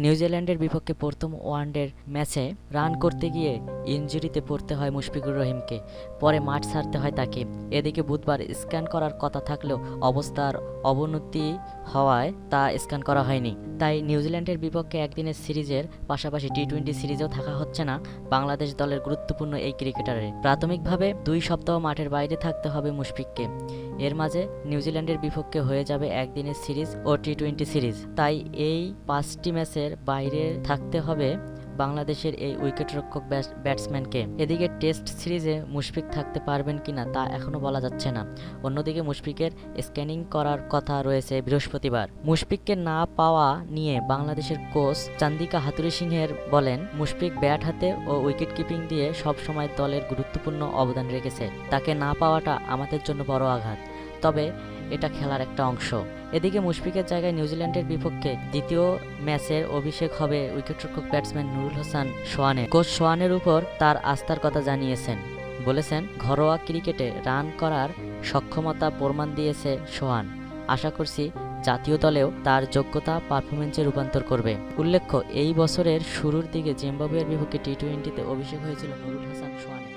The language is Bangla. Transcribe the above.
নিউজিল্যান্ডের বিপক্ষে প্রথম ওয়ানডের ম্যাচে রান করতে গিয়ে ইনজুরিতে পড়তে হয় মুশফিকুর রহিমকে, পরে মাঠ ছাড়তে হয় তাকে। এদিকে বুধবার স্ক্যান করার কথা থাকলেও অবস্থার অবনতি হওয়ায় তা স্ক্যান করা হয়নি। তাই নিউজিল্যান্ডের বিপক্ষে একদিনের সিরিজের পাশাপাশি টি টোয়েন্টি সিরিজেও থাকা হচ্ছে না বাংলাদেশ দলের গুরুত্বপূর্ণ এই ক্রিকেটারের। প্রাথমিকভাবে দুই সপ্তাহ মাঠের বাইরে থাকতে হবে মুশফিককে। এর মাঝে নিউজিল্যান্ডের বিপক্ষে হয়ে যাবে একদিনের সিরিজ ও টি টোয়েন্টি সিরিজ। তাই এই পাঁচটি ম্যাচের বাইরে থাকতে হবে বাংলাদেশের এই উইকেটরক্ষক ব্যাটসম্যানকে। এদিকে টেস্ট সিরিজে মুশফিক থাকতে পারবেন কিনা তা এখনও বলা যাচ্ছে না। অন্যদিকে মুশফিকের স্ক্যানিং করার কথা রয়েছে বৃহস্পতিবার। মুশফিককে না পাওয়া নিয়ে বাংলাদেশের কোচ চান্দিকা হাতুরি সিংহের বলেন, মুশফিক ব্যাট হাতে ও উইকেট কিপিং দিয়ে সবসময় দলের গুরুত্বপূর্ণ অবদান রেখেছে। তাকে না পাওয়াটা আমাদের জন্য বড় আঘাত। তবে এটা খেলার একটা অংশ। এদিকে মুশফিকের জায়গায় নিউজিল্যান্ডের বিপক্ষে দ্বিতীয় ম্যাচের অভিষেক হবে উইকেটরক্ষক ব্যাটসম্যান নুরুল হাসান সোয়ানের কোচ সোয়ানের উপর তার আস্থার কথা জানিয়েছেন। বলেছেন, ঘরোয়া ক্রিকেটে রান করার সক্ষমতা প্রমাণ দিয়েছে সোহান। আশা করছি জাতীয় দলেও তার যোগ্যতা পারফরমেন্সে রূপান্তর করবে। উল্লেখ্য, এই বছরের শুরুর দিকে জিম্বাবুয়ের বিপক্ষে টি টোয়েন্টিতে অভিষেক হয়েছিল নুরুল হাসান সোহানের।